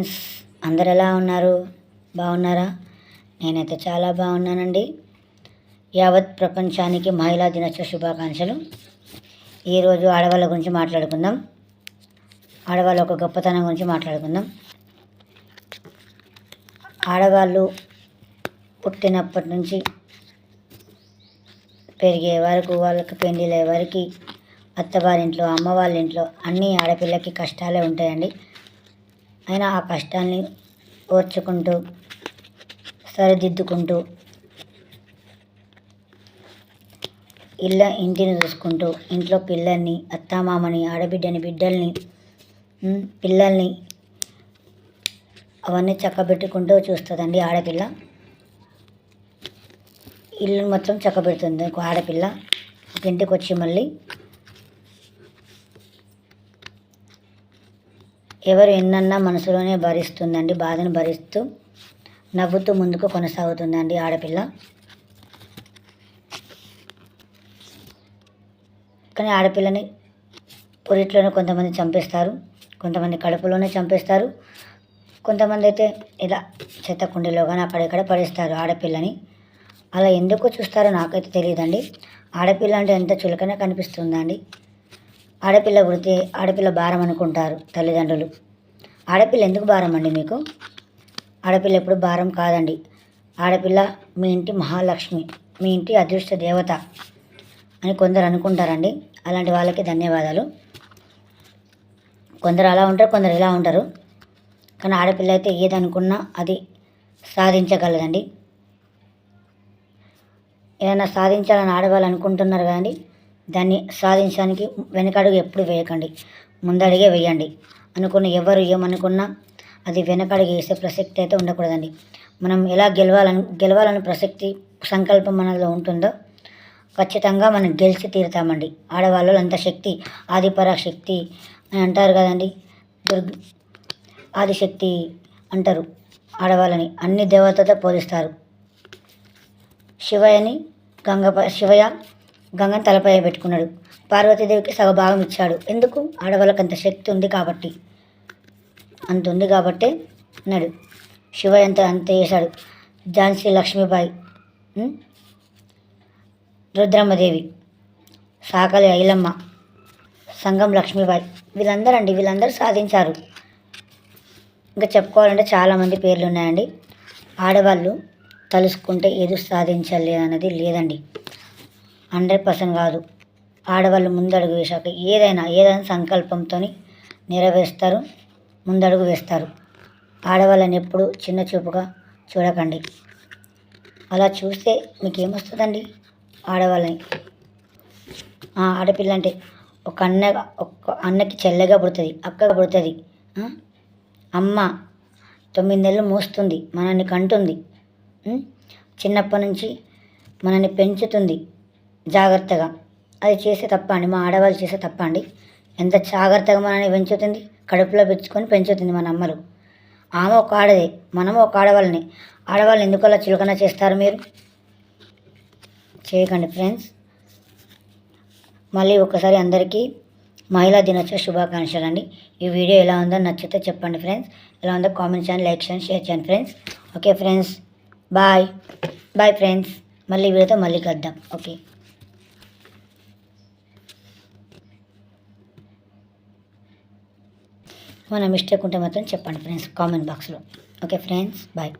Friends అందరు ఎలా ఉన్నారు? బాగున్నారా? నేనైతే చాలా బాగున్నానండి. యావత్ ప్రపంచానికి మహిళా దినోత్సవ శుభాకాంక్షలు. ఈరోజు ఆడవాళ్ళ గురించి మాట్లాడుకుందాం. ఆడవాళ్ళ ఒక గొప్పతనం గురించి మాట్లాడుకుందాం. ఆడవాళ్ళు పుట్టినప్పటి నుంచి పెరిగే వరకు వాళ్ళకి పెళ్ళిళ్ళ వరకు అత్తవారింట్లో అమ్మ వాళ్ళ ఇంట్లో అన్నీ ఆడపిల్లకి కష్టాలే ఉంటాయండి. అయినా ఆ కష్టాన్ని ఓర్చుకుంటూ సరిదిద్దుకుంటూ ఇళ్ళ ఇంటిని చూసుకుంటూ ఇంట్లో పిల్లల్ని అత్తామామని ఆడబిడ్డని బిడ్డల్ని పిల్లల్ని అవన్నీ చక్కబెట్టుకుంటూ చూస్తుందండి ఆడపిల్ల. ఇల్లు మొత్తం చక్కబెడుతుంది. ఆడపిల్ల. ఇంటికి వచ్చి మళ్ళీ ఎవరు ఎన్నన్నా మనసులోనే భరిస్తుందండి బాధను భరిస్తూ నవ్వుతూ ముందుకు కొనసాగుతుందండి ఆడపిల్ల. కానీ ఆడపిల్లని పొరిట్లోనే కొంతమంది చంపేస్తారు కొంతమంది కడుపులోనే చంపేస్తారు కొంతమంది అయితే ఇలా చెత్త కుండీలో కానీ అక్కడెక్కడ పడేస్తారు ఆడపిల్లని. అలా ఎందుకు చూస్తారో నాకైతే తెలియదండి. ఆడపిల్ల అంటే ఎంత చులకనే కనిపిస్తుందండి. ఆడపిల్ల పుడితే ఆడపిల్ల భారం అనుకుంటారు తల్లిదండ్రులు. ఆడపిల్ల ఎందుకు భారం అండి మీకు? ఆడపిల్ల ఎప్పుడు భారం కాదండి. ఆడపిల్ల మీ ఇంటి మహాలక్ష్మి మీ ఇంటి అదృష్ట దేవత అని కొందరు అనుకుంటారండి. అలాంటి వాళ్ళకి ధన్యవాదాలు. కొందరు అలా ఉంటారు కొందరు ఇలా ఉంటారు. కానీ ఆడపిల్ల అయితే ఏదనుకున్నా అది సాధించగలదండి. ఏదైనా సాధించాలని ఆడవాళ్ళు అనుకుంటున్నారు కానీ దాన్ని సాధించడానికి వెనకడుగు ఎప్పుడు వేయకండి. ముందడిగే వేయండి. అనుకున్న ఎవరు ఏమనుకున్నా అది వెనకడుగు వేసే ప్రసక్తి అయితే ఉండకూడదండి. మనం ఎలా గెలవాలని గెలవాలని ప్రసక్తి సంకల్పం మనలో ఉంటుందో ఖచ్చితంగా మనం గెలిచి తీరుతామండి. ఆడవాళ్ళు అంత శక్తి ఆదిపరా శక్తి అని అంటారు కదండి. దుర్గ ఆదిశక్తి అంటారు ఆడవాళ్ళని. అన్ని దేవతతో పోలిస్తారు. శివయని గంగపై శివయ్య గంగన్ తలపై పెట్టుకున్నాడు. పార్వతీదేవికి సగభాగం ఇచ్చాడు. ఎందుకు? ఆడవాళ్ళకి అంత శక్తి ఉంది కాబట్టి. అంత ఉంది కాబట్టే అన్నాడు. శివ ఎంత అంత చేశాడు. ఝాన్సీ లక్ష్మీబాయి రుద్రమ్మదేవి సాకలి ఐలమ్మ సంగం లక్ష్మీబాయి. వీళ్ళందరూ అండి వీళ్ళందరూ సాధించారు. ఇంకా చెప్పుకోవాలంటే చాలామంది పేర్లు ఉన్నాయండి. ఆడవాళ్ళు తలుసుకుంటే ఏదో సాధించాలి అన్నది లేదండి. హండ్రెడ్ పర్సెంట్ కాదు. ఆడవాళ్ళు ముందడుగు వేశాక ఏదైనా ఏదైనా సంకల్పంతో నెరవేరుస్తారు ముందడుగు వేస్తారు. ఆడవాళ్ళని ఎప్పుడు చిన్న చూపుగా చూడకండి. అలా చూస్తే మీకు ఏమొస్తుందండి ఆడవాళ్ళని. ఆడపిల్ల అంటే ఒక అన్న ఒక అన్నకి చెల్లెగా పుడుతుంది అక్కగా పుడుతుంది. అమ్మ తొమ్మిది నెలలు మోస్తుంది మనల్ని కంటుంది. చిన్నప్పటి నుంచి మనల్ని పెంచుతుంది. జాగ్రత్తగా. అది చేసే తప్ప అండి మా ఆడవాళ్ళు చేసే తప్ప అండి ఎంత జాగ్రత్తగా మనల్ని పెంచుతుంది? కడుపులో పెంచుకొని పెంచుతుంది మన అమ్మలు. ఆమె ఒక ఆడదే. మనము ఒక ఆడవాళ్ళని. ఆడవాళ్ళని ఎందుకు అలా చులకన చేస్తారు మీరు? చేయకండి ఫ్రెండ్స్. మళ్ళీ ఒకసారి అందరికీ మహిళా దినోత్సవ శుభాకాంక్షలు అండి. ఈ వీడియో ఎలా ఉందో నచ్చితే చెప్పండి ఫ్రెండ్స్. ఎలా ఉందో కామెంట్ చేయండి లైక్ చేయండి షేర్ చేయండి friends. Okay friends. Bye. Bye friends. మళ్ళీ వీడియోతో మళ్ళీ కలుద్దాం. ఓకే. మన మిస్టేక్ ఉంటే మాత్రం చెప్పండి ఫ్రెండ్స్ కామెంట్ బాక్స్లో. Okay friends bye.